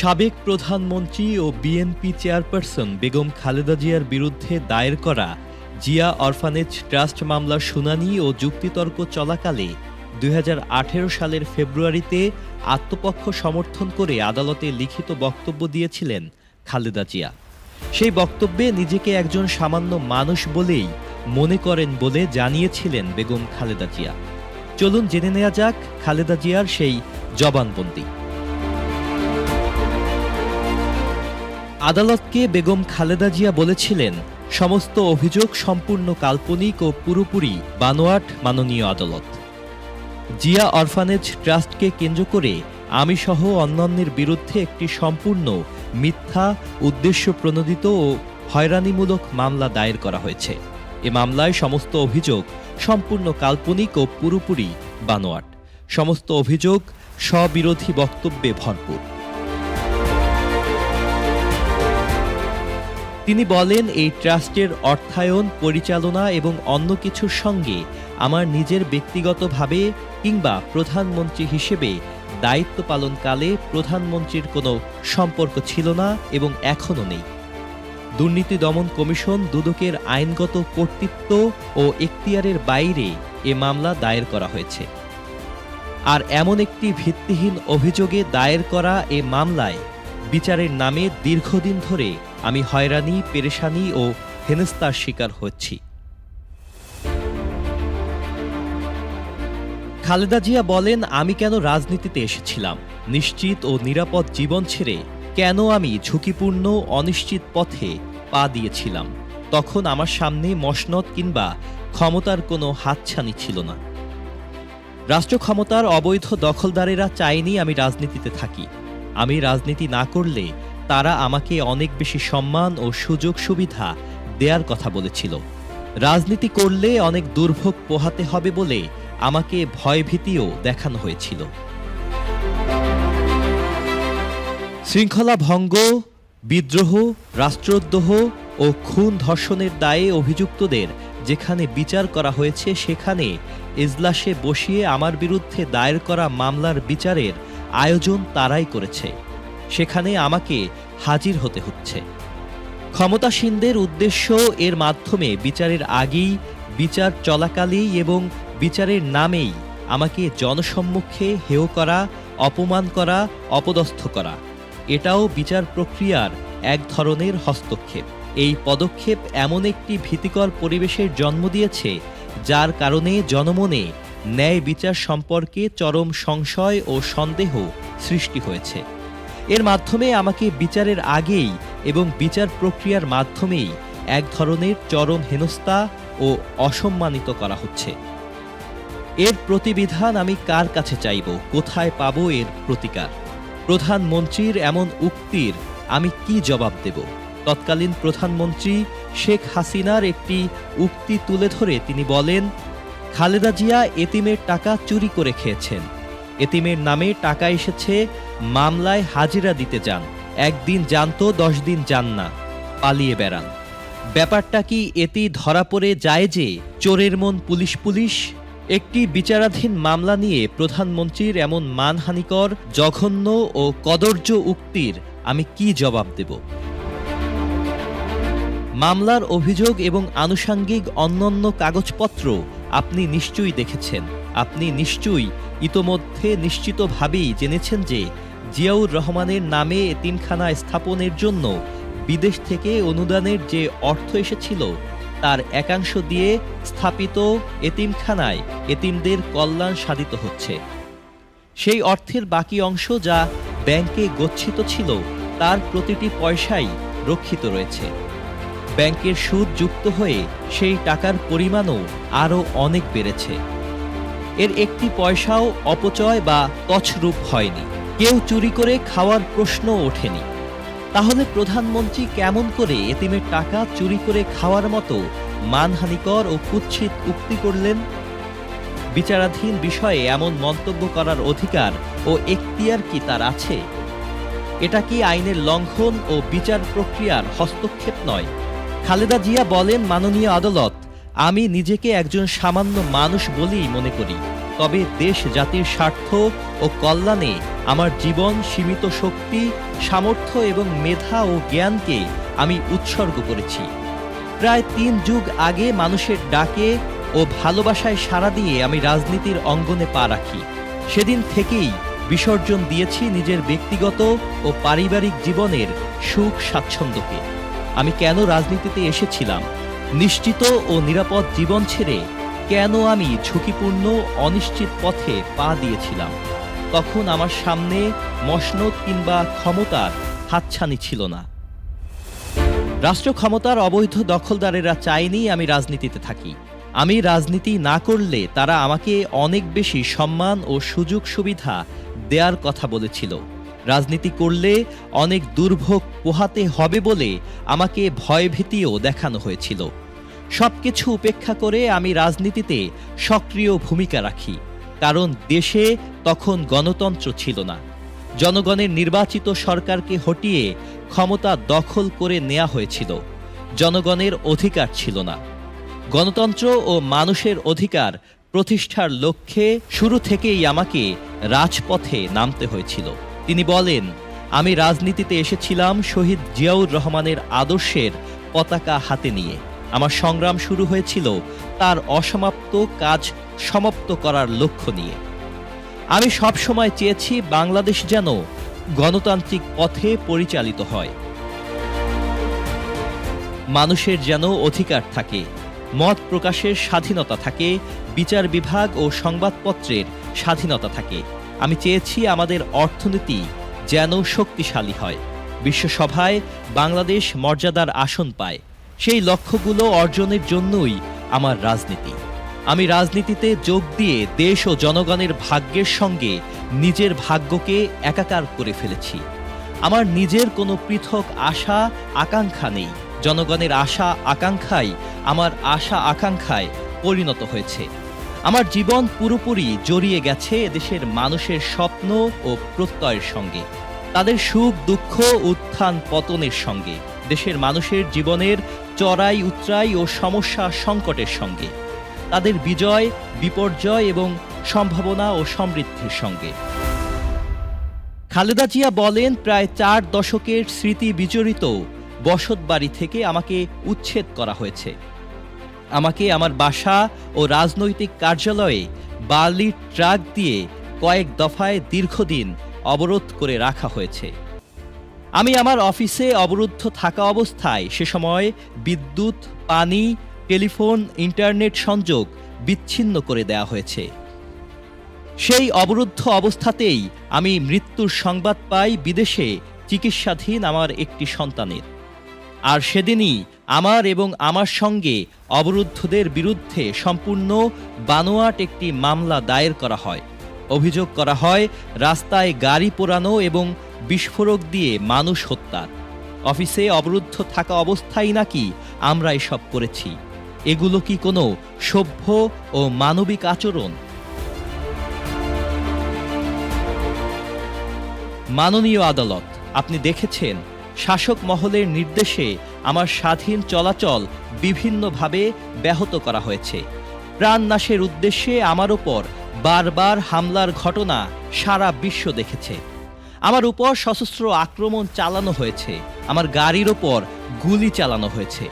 সাবেক প্রধানমন্ত্রী ও বিএনপি চেয়ারপারসন বেগম খালেদা জিয়ার বিরুদ্ধে দায়ের করা জিয়া অরফানেজ ট্রাস্ট মামলার শুনানি ও যুক্তিতর্ক চলাকালে দু হাজার আঠেরো সালের ফেব্রুয়ারিতে আত্মপক্ষ সমর্থন করে আদালতে লিখিত বক্তব্য দিয়েছিলেন খালেদা জিয়া। সেই বক্তব্যে নিজেকে একজন সামান্য মানুষ বলেই মনে করেন বলে জানিয়েছিলেন বেগম খালেদা জিয়া। চলুন জেনে নেওয়া যাক খালেদা জিয়ার সেই জবানবন্দি। আদালতকে বেগম খালেদা জিয়া বলেছিলেন, সমস্ত অভিযোগ সম্পূর্ণ কাল্পনিক ও পুরোপুরি বানোয়াট মাননীয় আদালত। জিয়া অরফানেজ ট্রাস্টকে কেন্দ্র করে আমি সহ অন্যান্যের বিরুদ্ধে একটি সম্পূর্ণ মিথ্যা উদ্দেশ্য প্রণোদিত ও হয়রানিমূলক মামলা দায়ের করা হয়েছে। এ মামলায় সমস্ত অভিযোগ সম্পূর্ণ কাল্পনিক ও পুরোপুরি বানোয়াট। সমস্ত অভিযোগ স্ববিরোধী বক্তব্যে ভরপুর। তিনি বলেন, এই ট্রাস্টের অর্থায়ন, পরিচালনা এবং অন্য কিছুর সঙ্গে আমার নিজের ব্যক্তিগতভাবে কিংবা প্রধানমন্ত্রী হিসেবে দায়িত্ব পালনকালে প্রধানমন্ত্রীর কোনো সম্পর্ক ছিল না এবং এখনও নেই। দুর্নীতি দমন কমিশন দুদকের আইনগত কর্তৃত্ব ও এখতিয়ারের বাইরে এ মামলা দায়ের করা হয়েছে। আর এমন একটি ভিত্তিহীন অভিযোগে দায়ের করা এ মামলায় বিচারের নামে দীর্ঘদিন ধরে আমি হয়রানি, পেরেশানি ও হেনস্তার শিকার হচ্ছি। খালেদা জিয়া বলেন, আমি কেন রাজনীতিতে এসেছিলাম? নিশ্চিত ও নিরাপদ জীবন ছেড়ে কেন আমি ঝুঁকিপূর্ণ, অনিশ্চিত পথে পা দিয়েছিলাম? তখন আমার সামনে মসনদ কিংবা ক্ষমতার কোনো হাতছানি ছিল না। রাষ্ট্র ক্ষমতার অবৈধ দখলদারেরা চায়নি আমি রাজনীতিতে থাকি। আমি রাজনীতি না করলে তারা আমাকে অনেক বেশি সম্মান ও সুযোগ সুবিধা দেয়ার কথা বলেছিল। রাজনীতি করলে অনেক দুর্ভোগ পোহাতে হবে বলে আমাকে ভয়ভীতিও দেখানো হয়েছিল। শৃঙ্খলা ভঙ্গ, বিদ্রোহ, রাষ্ট্রদ্রোহ ও খুন ধর্ষণের দায়ে অভিযুক্তদের যেখানে বিচার করা হয়েছে সেখানে এজলাসে বসিয়ে আমার বিরুদ্ধে দায়ের করা মামলার বিচারের আয়োজন তারাই করেছে। সেখানে আমাকে হাজির হতে হচ্ছে। ক্ষমতাসীনদের উদ্দেশ্য এর মাধ্যমে বিচারের আগেই, বিচার চলাকালেই এবং বিচারের নামেই আমাকে জনসম্মুখে হেয় করা, অপমান করা, অপদস্থ করা। এটাও বিচার প্রক্রিয়ার এক ধরনের হস্তক্ষেপ। এই পদক্ষেপ এমন একটি ভীতিকর পরিবেশের জন্ম দিয়েছে, যার কারণে জনমনে ন্যায় বিচার সম্পর্কে চরম সংশয় ও সন্দেহ সৃষ্টি হয়েছে। এর মাধ্যমে আমাকে বিচারের আগেই এবং বিচার প্রক্রিয়ার মাধ্যমেই এক ধরনের চরম হেনস্থা ও অসম্মানিত করা হচ্ছে। এর প্রতিবিধান আমি কার কাছে চাইব? কোথায় পাব এর প্রতিকার? প্রধানমন্ত্রীর এমন উক্তির আমি কি জবাব দেব? তৎকালীন প্রধানমন্ত্রী শেখ হাসিনার একটি উক্তি তুলে ধরে তিনি বলেন, খালেদা জিয়া এতিমের টাকা চুরি করে খেয়েছেন। এতিমের নামে টাকা এসেছে মামলায় হাজিরা দিতে যান একদিন জানতো, দশ দিন যান না। পালিয়ে বেড়ান। ব্যাপারটা কি এতেই ধরা পড়ে যায় যে চোরের মন পুলিশ পুলিশ? একটি বিচারাধীন মামলা নিয়ে প্রধানমন্ত্রীর এমন মানহানিকর, জঘন্য ও কদর্য উক্তির আমি কি জবাব দেব? মামলার অভিযোগ এবং আনুষাঙ্গিক অন্যান্য কাগজপত্র আপনি নিশ্চয়ই দেখেছেন। আপনি নিশ্চয়ই ইতোমধ্যে নিশ্চিতভাবেই জেনেছেন যে জিয়াউর রহমানের নামে এতিমখানা স্থাপনের জন্য বিদেশ থেকে অনুদানের যে অর্থ এসেছিল, তার একাংশ দিয়ে স্থাপিত এতিমখানায় এতিমদের কল্যাণ সাধিত হচ্ছে। সেই অর্থের বাকি অংশ যা ব্যাংকে গচ্ছিত ছিল, তার প্রতিটি পয়সাই রক্ষিত রয়েছে। ব্যাংকের সুদ যুক্ত হয়ে সেই টাকার পরিমাণও আরও অনেক বেড়েছে। এর একটি পয়সাও অপচয় বা তছরূপ হয়নি। কেউ চুরি করে খাওয়ার প্রশ্ন ওঠেনি। তাহলে প্রধানমন্ত্রী কেমন করে এতিমের টাকা চুরি করে খাওয়ার মতো মানহানিকর ও কুৎসিত উক্তি করলেন? বিচারাধীন বিষয়ে এমন মন্তব্য করার অধিকার ও এখতিয়ার কি তার আছে? এটা কি আইনের লঙ্ঘন ও বিচার প্রক্রিয়ার হস্তক্ষেপ নয়? খালেদা জিয়া বলেন, মাননীয় আদালত, আমি নিজেকে একজন সামান্য মানুষ বলেই মনে করি। তবে দেশ জাতির স্বার্থ ও কল্যাণে আমার জীবন, সীমিত শক্তি, সামর্থ্য এবং মেধা ও জ্ঞানকে আমি উৎসর্গ করেছি। প্রায় তিন যুগ আগে মানুষের ডাকে ও ভালোবাসায় সাড়া দিয়ে আমি রাজনীতির অঙ্গনে পা রাখি। সেদিন থেকেই বিসর্জন দিয়েছি নিজের ব্যক্তিগত ও পারিবারিক জীবনের সুখ স্বাচ্ছন্দ্যকে। আমি কেন রাজনীতিতে এসেছিলাম? নিশ্চিত ও নিরাপদ জীবন ছেড়ে কেন আমি ঝুঁকিপূর্ণ, অনিশ্চিত পথে পা দিয়েছিলাম? তখন আমার সামনে মসনদ কিংবা ক্ষমতার হাতছানি ছিল না। রাষ্ট্র ক্ষমতার অবৈধ দখলদারেরা চায়নি আমি রাজনীতিতে থাকি। আমি রাজনীতি না করলে তারা আমাকে অনেক বেশি সম্মান ও সুযোগ সুবিধা দেওয়ার কথা বলেছিল। রাজনীতি করলে অনেক দুর্ভোগ পোহাতে হবে বলে আমাকে ভয়ভীতিও দেখানো হয়েছিল। সবকিছু উপেক্ষা করে আমি রাজনীতিতে সক্রিয় ভূমিকা রাখি, কারণ দেশে তখন গণতন্ত্র ছিল না। জনগণের নির্বাচিত সরকারকে হটিয়ে ক্ষমতা দখল করে নেওয়া হয়েছিল, জনগণের অধিকার ছিল না। গণতন্ত্র ও মানুষের অধিকার প্রতিষ্ঠার লক্ষ্যে শুরু থেকেই আমাকে রাজপথে নামতে হয়েছিল। তিনি বলেন, আমি রাজনীতিতে এসেছিলাম শহীদ জিয়াউর রহমানের আদর্শের পতাকা হাতে নিয়ে। আমার সংগ্রাম শুরু হয়েছিল তার অসমাপ্ত কাজ সমাপ্ত করার লক্ষ্য নিয়ে। আমি সব সময় চেয়েছি বাংলাদেশ যেন গণতান্ত্রিক পথে পরিচালিত হয়। মানুষের যেন অধিকার থাকে, মত প্রকাশের স্বাধীনতা থাকে, বিচার বিভাগ ও সংবাদপত্রের স্বাধীনতা থাকে। আমি চেয়েছি আমাদের অর্থনীতি যেন শক্তিশালী হয়। বিশ্বসভায় বাংলাদেশ মর্যাদার আসন পায়। সেই লক্ষ্যগুলো অর্জনের জন্যই আমার রাজনীতি। আমি রাজনীতিতে যোগ দিয়ে দেশ ও জনগণের ভাগ্যের সঙ্গে নিজের ভাগ্যকে একাকার করে ফেলেছি। আমার নিজের কোনো পৃথক আশা, আকাঙ্ক্ষা নেই। জনগণের আশা, আকাঙ্ক্ষাই আমার আশা, আকাঙ্ক্ষায় পরিণত হয়েছে। আমার জীবন পুরোপুরি জড়িয়ে গেছে এদেশের মানুষের স্বপ্ন ও প্রত্যয়ের সঙ্গে, তাদের সুখ, দুঃখ, উত্থান, পতনের সঙ্গে। দেশের মানুষের জীবনের চড়াই, উতরাই ও সমস্যা সংকটের সঙ্গে, তাদের বিজয়, বিপর্যয় এবং সম্ভাবনা ও সমৃদ্ধির সঙ্গে। খালেদা জিয়া বলেন, প্রায় চার দশকের স্মৃতি বিজড়িত বসতবাড়ি থেকে আমাকে উচ্ছেদ করা হয়েছে। আমাকে আমার বাসা ও রাজনৈতিক কার্যালয়ে বালির ট্রাক দিয়ে কয়েক দফায় দীর্ঘদিন অবরোধ করে রাখা হয়েছে। আমি আমার অফিসে অবরুদ্ধ থাকা অবস্থায় সে সময় বিদ্যুৎ, পানি, টেলিফোন, ইন্টারনেট সংযোগ বিচ্ছিন্ন করে দেওয়া হয়েছে। সেই অবরুদ্ধ অবস্থাতেই আমি মৃত্যুর সংবাদ পাই বিদেশে চিকিৎসাধীন আমার একটি সন্তানের। আর সেদিনই আমার এবং আমার সঙ্গে অবরুদ্ধদের বিরুদ্ধে সম্পূর্ণ বানোয়াট একটি মামলা দায়ের করা হয়। অভিযোগ করা হয়, রাস্তায় গাড়ি পোড়ানো এবং বিস্ফোরক দিয়ে মানুষ হত্যা। অফিসে অবরুদ্ধ থাকা অবস্থায় নাকি আমরা এসব করেছি? এগুলো কি কোনো সভ্য ও মানবিক আচরণ? মাননীয় আদালত, আপনি দেখেছেন, শাসক মহলের নির্দেশে আমার স্বাধীন চলাচল বিভিন্নভাবে ব্যাহত করা হয়েছে। প্রাণনাশের উদ্দেশ্যে আমার ওপর বারবার হামলার ঘটনা সারা বিশ্ব দেখেছে। আমার উপর সশস্ত্র আক্রমণ চালানো হয়েছে। আমার গাড়ির ওপর গুলি চালানো হয়েছে।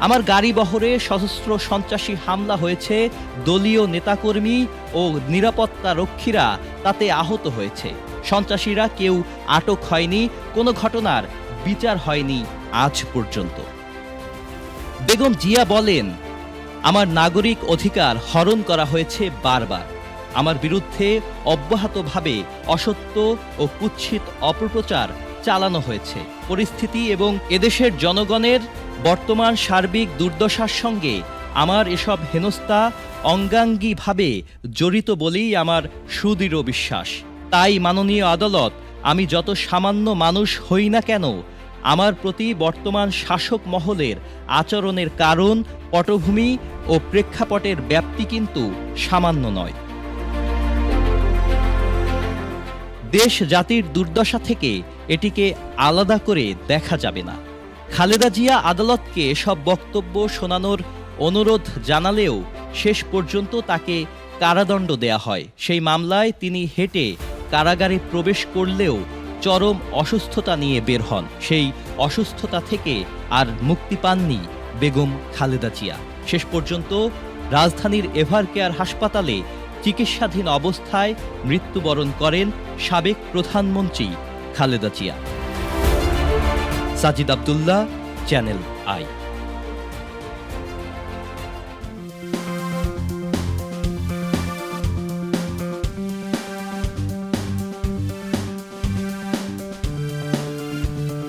আমার গাড়ি বহরে সশস্ত্র সন্ত্রাসী হামলা হয়েছে। দলীয় নেতাকর্মী ও নিরাপত্তা রক্ষীরা তাতে আহত হয়েছে। সন্ত্রাসীরা কেউ আটক হয়নি, কোনো ঘটনার বিচার হয়নি আজ পর্যন্ত। বেগম জিয়া বলেন, আমার নাগরিক অধিকার হরণ করা হয়েছে বারবার। আমার বিরুদ্ধে অব্যাহতভাবে অসত্য ও কুৎসিত অপপ্রচার চালানো হয়েছে। পরিস্থিতি এবং এদেশের জনগণের বর্তমান সার্বিক দুর্দশার সঙ্গে আমার এসব হেনস্থা অঙ্গাঙ্গীভাবে জড়িত বলেই আমার সুদৃঢ় বিশ্বাস। তাই মাননীয় আদালত, আমি যত সামান্য মানুষ হই না কেন, আমার প্রতি বর্তমান শাসক মহলের আচরণের কারণ, পটভূমি ও প্রেক্ষাপটের ব্যাপ্তি কিন্তু সামান্য নয়। দেশ জাতির দুর্দশা থেকে এটিকে আলাদা করে দেখা যাবে না। খালেদা জিয়া আদালতকে সব বক্তব্য শোনানোর অনুরোধ জানালেও শেষ পর্যন্ত তাকে কারাদণ্ড দেয়া হয়। সেই মামলায় তিনি হেঁটে কারাগারে প্রবেশ করলেও চরম অসুস্থতা নিয়ে বের হন। সেই অসুস্থতা থেকে আর মুক্তি পাননি বেগম খালেদা জিয়া। শেষ পর্যন্ত রাজধানীর এভারকেয়ার হাসপাতালে চিকিৎসাধীন অবস্থায় মৃত্যুবরণ করেন সাবেক প্রধানমন্ত্রী Khaleda Zia. Sajid Abdullah channel I.